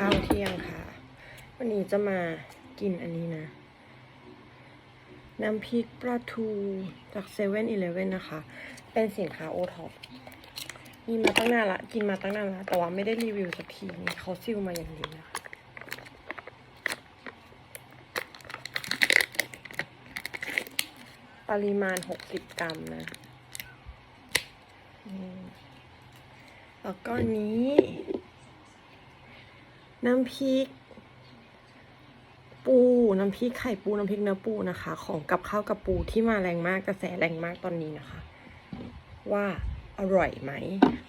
ข้าวเที่ยงค่ะ วันนี้จะมากินอันนี้นะ น้ำพริกปลาทูจากเซเว่นอีเลฟเว่นนะคะ เป็นสินค้าโอท็อปมีมาตั้งนานละ กินมาตั้งนานละ แต่ว่าไม่ได้รีวิวสักทีเขาซิลมาอย่างดีนะคะปริมาณ60กรัมนะ แล้วก็อัน น้ำพริก ปู น้ำพริกไข่ปู น้ำพริกเนื้อปูนะคะ ของกับข้าวกับปูที่มาแรงมากกระแสแรงมากตอนนี้นะคะ ว่าอร่อยไหม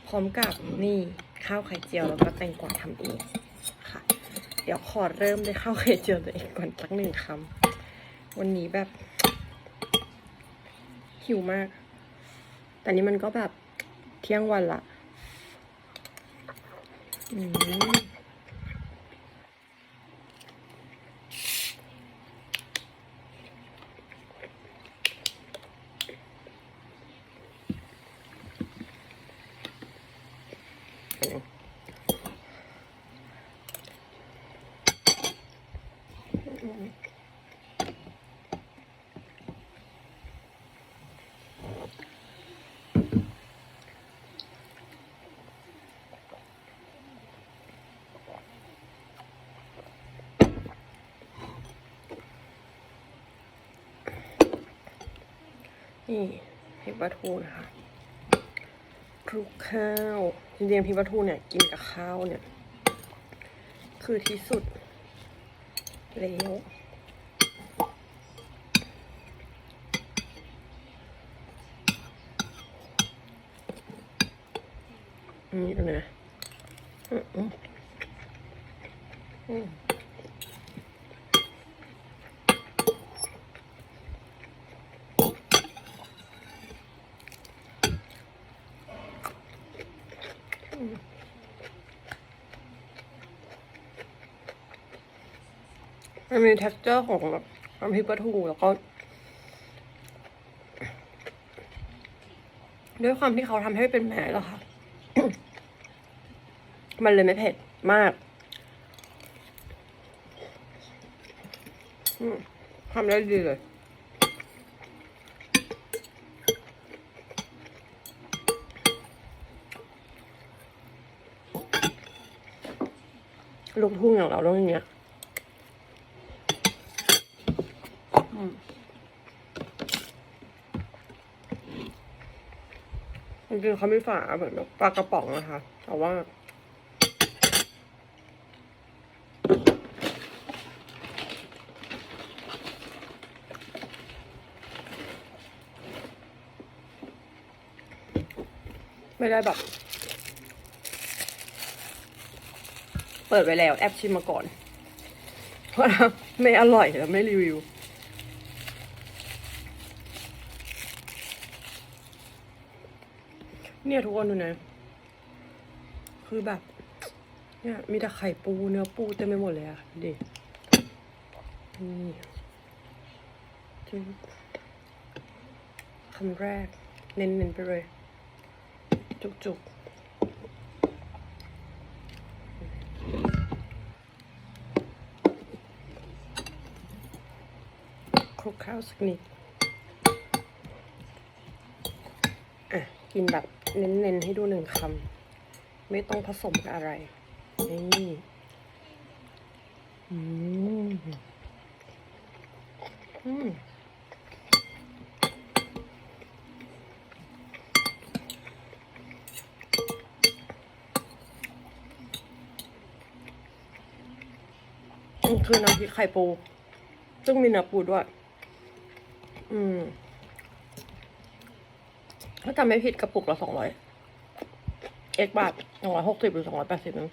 พร้อมกับนี่ข้าวไข่เจียวแล้วก็แตงกวาทำเองค่ะ เดี๋ยวขอเริ่มด้วยข้าวไข่เจียวตัวเองก่อนสักหนึ่งคำวันนี้แบบหิวมาก แต่นี้มันก็แบบเที่ยงวันละอืม นี่พริกปลาทูนะคะคลุกข้าวจริงๆพริกปลาทูเนี่ยกินกับข้าวเนี่ย คือที่สุดแล้วอืมดูนะอืมอืมอื มันมี texture ของแบบน้ำพริกปลาทูแล้วก็ ด้วยความที่เขาทำให้เป็นแหมแล้วค่ะ มันเลยไม่เผ็ดมากทำได้ดีเลยลูกทุ่งอย่างเราต้องอย่างเงี้ย จริงๆเขาไม่ฝาเหมือนแบบปลากระป๋องนะคะ แต่ว่า ไม่ได้แบบ เปิดไว้แล้ว แอบชิมมาก่อน เพราะไม่อร่อยแล้วไม่รีวิว เนี่ยทุกคนดูนะ คือแบบ เนี่ยมีแต่ไข่ปูเนื้อปูเต็มไปหมดเลยอะดินี่จึ๊บคำแรก เน้นๆไปเลย จุกๆคลุกข้าวสักนิด อะ กินแบบ เน้นๆให้ดูหนึ่งคำ ไม่ต้องผสมกับอะไร นี่อืมอืมคือน้ำพริกไข่ปู ซึ่งมีเนื้อปูด้วย อืม ถ้าจำไม่ผิดกระปุกละสองร้อยเอ็กบาทสองร้อยหกสิบหรือสองร้อยแปดสิบนึง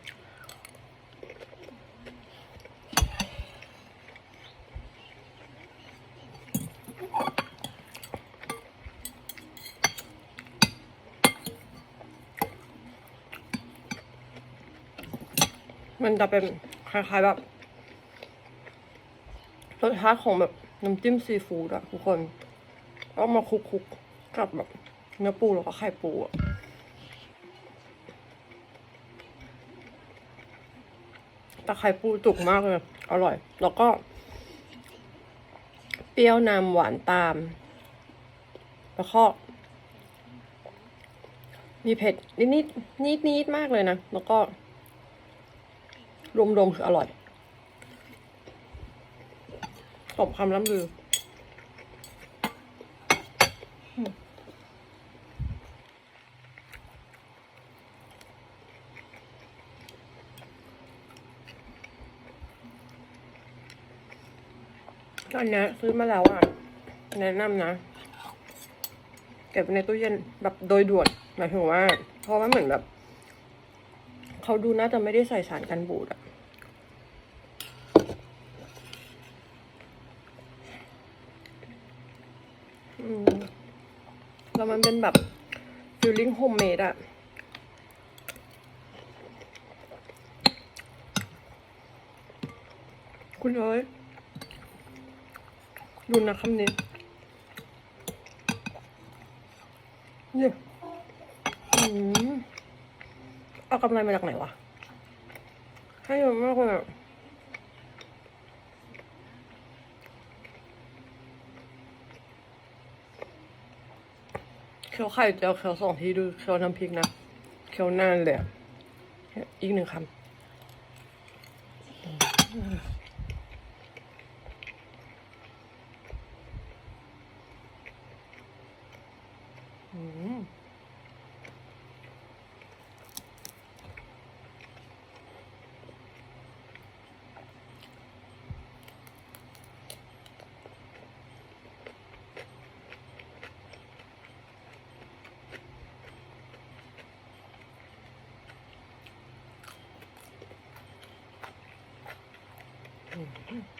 มันจะเป็นคล้ายๆแบบรสชาติของแบบน้ำจิ้มซีฟู้ดอะทุกคนแล้วมาคลุกๆกับแบบ เนื้อปูแล้วก็ไข่ปูอะตะไคร้ปูจุกมากเลย อร่อย แล้วก็ เปรี้ยวนำหวานตาม แล้วก็มีเผ็ดนิดนิดนิดนิดมากเลยนะ แล้วก็ รวมๆคืออร่อยสมคำล่ำลือ อันนี้ซื้อมาแล้วอะ แนะนำนะ เก็บในตู้เย็นแบบโดยด่วนหมายถึงว่า เพราะว่าเหมือนแบบ เขาดูน่าจะไม่ได้ใส่สารกันบูดอะแล้วมันเป็นแบบฟิลลิ่งโฮมเมดอะคุณเอ้ย ดูนะคำนี้เนี่ยอืมเอากำไรมาจากไหนวะ ให้เยอะมากเลยอะเคี้ยวไข่เจียวเคี้ยวสองทีดูเคี้ยวน้ำพริกนะเคี้ยวนานเลยอะอีกหนึ่งคำ Mm-hmm.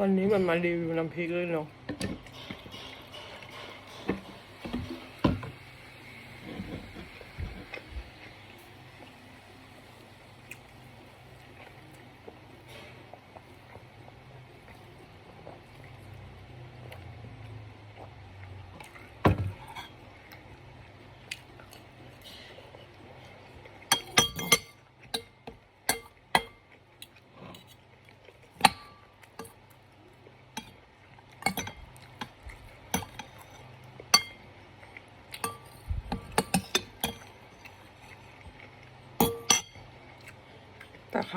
วันนี้มันมารีวิวน้ำพริกเลยเนาะ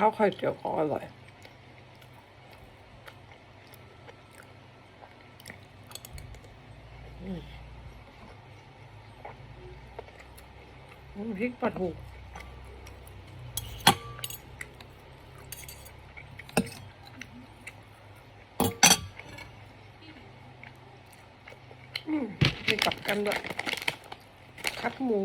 ข้าวไข่เจียวก็อร่อยอืมพริกปลาทูอืมมีกลับกันด้วยคัดหมู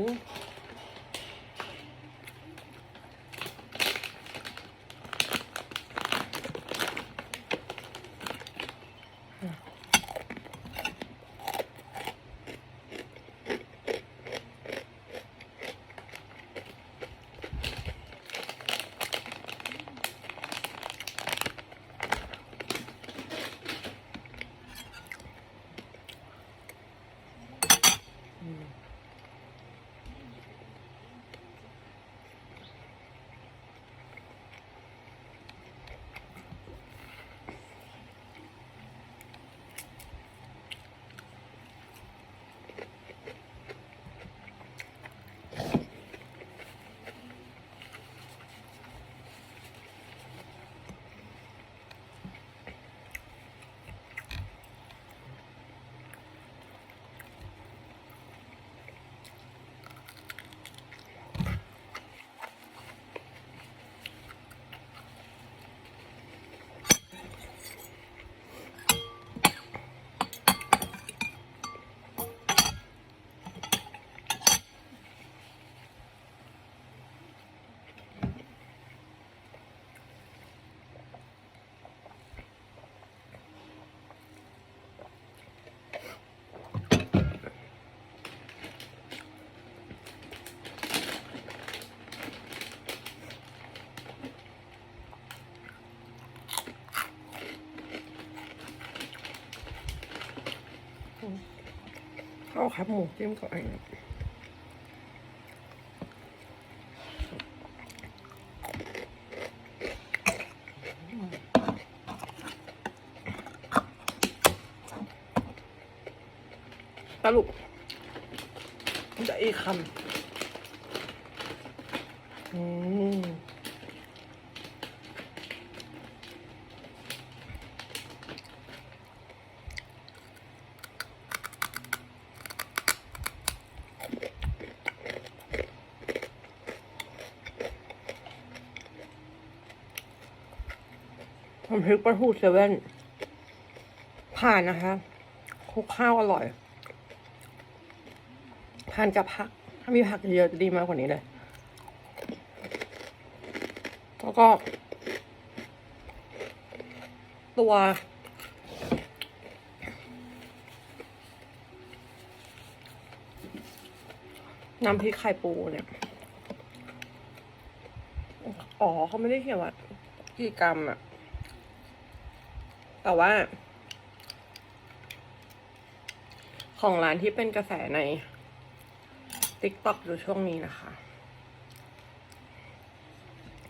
ข้าครับหมูจิ้มกับไอ้นี่สรุปจะอีกคำอืม น้ำพริกปลาทูเซเว่นผ่านนะคะคลุกข้าวอร่อยทานกับผัก ถ้ามีผักเยอะจะดีมากกว่านี้เลย แล้วก็ ตัว น้ำพริกไข่ปูเนี่ย อ๋อเขาไม่ได้เขียนว่ากี่กรัมอะ แต่ว่า ของร้านที่เป็นกระแสใน TikTok อยู่ช่วงนี้นะคะ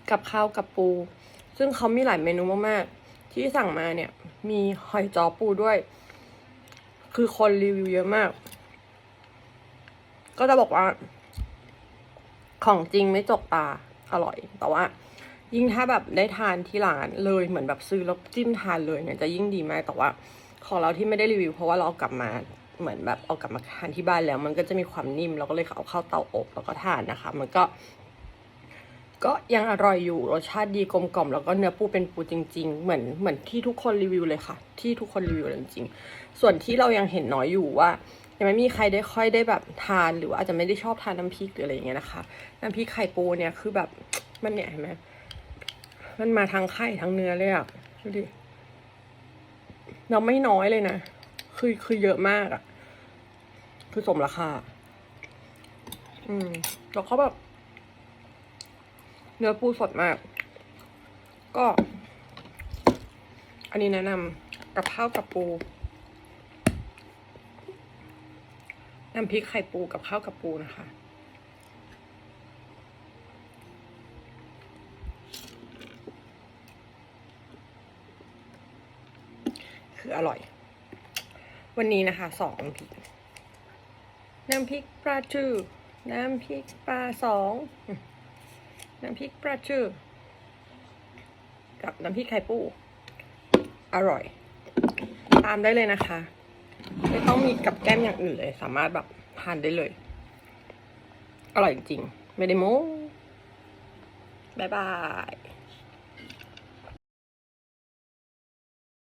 กับข้าวกับปู ซึ่งเขามีหลายเมนูมากๆ ที่สั่งมาเนี่ย มีหอยจอปูด้วย คือคนรีวิวเยอะมาก ก็จะบอกว่า ของจริงไม่จกตาอร่อย แต่ว่า ยิ่งถ้าแบบได้ทานที่ร้านเลยเหมือนแบบซื้อแล้วจิ้มทานเลยเนี่ยจะยิ่งดีมากแต่ว่าของเราที่ไม่ได้รีวิว เพราะว่าเราเอากลับมาเหมือนแบบเอากลับมาทานที่บ้านแล้ว มันก็จะมีความนิ่มเราก็เลยเอาเข้าเตาอบแล้วก็ทานนะคะ มันก็ ก็ยังอร่อยอยู่รสชาติดีกลมกล่อมแล้วก็เนื้อปูเป็นปูจริง ๆ เหมือนเหมือนที่ทุกคนรีวิวเลยค่ะ ที่ทุกคนรีวิวเลยจริงๆส่วนที่เรายังเห็นน้อยอยู่ว่ายังไม่มีใครได้ค่อยได้แบบทานหรือว่าอาจจะไม่ได้ชอบทานน้ำพริกหรืออะไรอย่างเงี้ยนะคะ น้ำพริกไข่ปูเนี่ยคือแบบมันเนี่ยเห็นไหม มันมาทั้งไข่ทั้งเนื้อเลยอะดูดิเราไม่น้อยเลยนะ คือคือเยอะมากอะคือสมราคา อืม แล้วเขาแบบ เนื้อปูสดมาก ก็ อันนี้แนะนำกับข้าวกับปูน้ำพริกไข่ปูกับข้าวกับปูนะคะ ออร่อย วันนี้นะคะสองน้ำพริกน้ำพริกปลาจือน้ำพริกปลาสองน้ำพริกปลาจือกับน้ำพริกไข่ปู อร่อย ตามได้เลยนะคะ ไม่ต้องมีกับแก้มอย่างอื่นเลย สามารถแบบทานได้เลย อร่อยจริง ไม่ได้โม้บายบาย